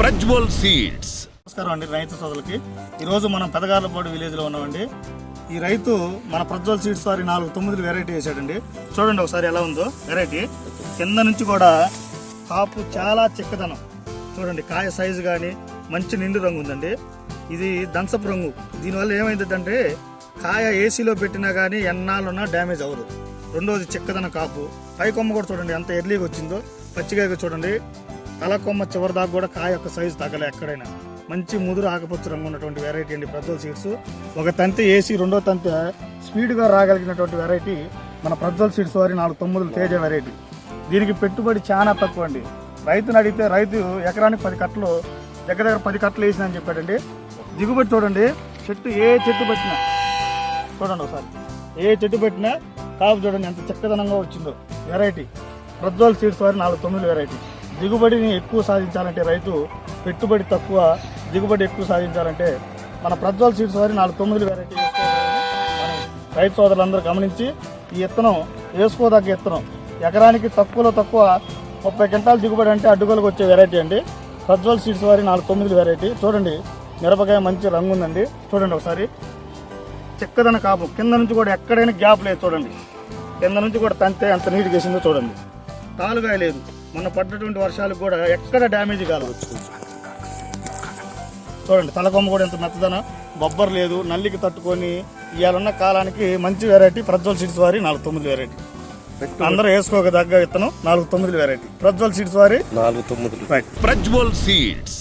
Prajwal seeds. నమస్కారం అండి రైతు సోదరులకి. ఈరోజు మనం పెదగార్లపాడు విలేజ్లో ఉన్నామండి. ఈ రైతు మన ప్రజ్వల్ సీడ్స్ వారి నాలుగు తొమ్మిది వెరైటీ వేసాడండి చూడండి ఒకసారి ఎలా ఉందో వెరైటీ కింద నుంచి కూడా కాపు చాలా చిక్కదనం. చూడండి కాయ సైజు కానీ మంచి నిండు రంగు ఉందండి. ఇది దంసపు రంగు. దీనివల్ల ఏమైందంటే కాయ ఏసీలో పెట్టినా కానీ ఎన్నాళ్ళున్నా డ్యామేజ్ అవ్వదు. రెండోది చిక్కదన కాపు. పై కొమ్మ కూడా చూడండి ఎంత ఎర్లీగా వచ్చిందో. పచ్చిగా చూడండి. తల కొమ్మ చివరి దాకా కూడా కాయ యొక్క సైజు తగ్గలే ఎక్కడైనా. మంచి ముదురు ఆకుపచ్చ రంగు ఉన్నటువంటి వెరైటీ అండి. ప్రజ్వల్ సీడ్స్ ఒక తంతి ఏసీ రెండో తంతి స్పీడ్గా రాగలిగినటువంటి వెరైటీ మన ప్రజ్వల్ సీడ్స్ వారి నాలుగు తొమ్మిది తేజ వెరైటీ దీనికి పెట్టుబడి చాలా తక్కువ అండి. రైతుని అడిగితే రైతు ఎకరానికి పది కట్టలు దగ్గర దగ్గర పది కట్టలు వేసిన అని చెప్పాడండి. దిగుబడి చూడండి. చెట్టు ఏ చెట్టు పెట్టినా చూడండి ఒకసారి. ఏ చెట్టు పెట్టినా కాపు చూడండి ఎంత చక్కదనంగా వచ్చిందో. వెరైటీ ప్రజ్వల్ సీడ్స్ వారి నాలుగు తొమ్మిది వెరైటీ దిగుబడిని ఎక్కువ సాధించాలంటే రైతు పెట్టుబడి తక్కువ దిగుబడి ఎక్కువ సాధించాలంటే మన ప్రజ్వల్ సీడ్స్ వారి నాలుగు తొమ్మిది వెరైటీ రైతు సోదరులందరూ గమనించి ఈ విత్తనం వేసుకోదగ్గ విత్తనం ఎకరానికి తక్కువలో తక్కువ ముప్పై క్వింటాల దిగుబడి అంటే అడ్డుగోలకు వచ్చే వెరైటీ అండి. ప్రజ్వల్ సీడ్స్ వారి నాలుగు తొమ్మిది వెరైటీ చూడండి మిరపకాయ మంచి రంగు ఉందండి. చూడండి ఒకసారి. చిక్కదన కాపు కింద నుంచి కూడా ఎక్కడైనా గ్యాప్ లేదు చూడండి. కింద నుంచి కూడా తంతే అంత నీట్గా వేసిందో చూడండి. తాలుగా లేదు. మొన్న పడ్డటువంటి వర్షాలకు కూడా ఎక్కడ డ్యామేజ్ కాలేదు. చూడండి తలకొమ్మ కూడా ఎంత మెత్తదన? బొబ్బర్ లేదు నల్లికి తట్టుకొని ఇవాళ కాలానికి మంచి వెరైటీ ప్రజ్వల్ సీడ్స్ వారి నాలుగు తొమ్మిది వెరైటీ అందరూ వేసుకోక దగ్గర విత్తనం నాలుగు తొమ్మిది వెరైటీ ప్రజ్వల్ సీడ్స్ వారి నాలుగు తొమ్మిది. Right Prajwal seeds.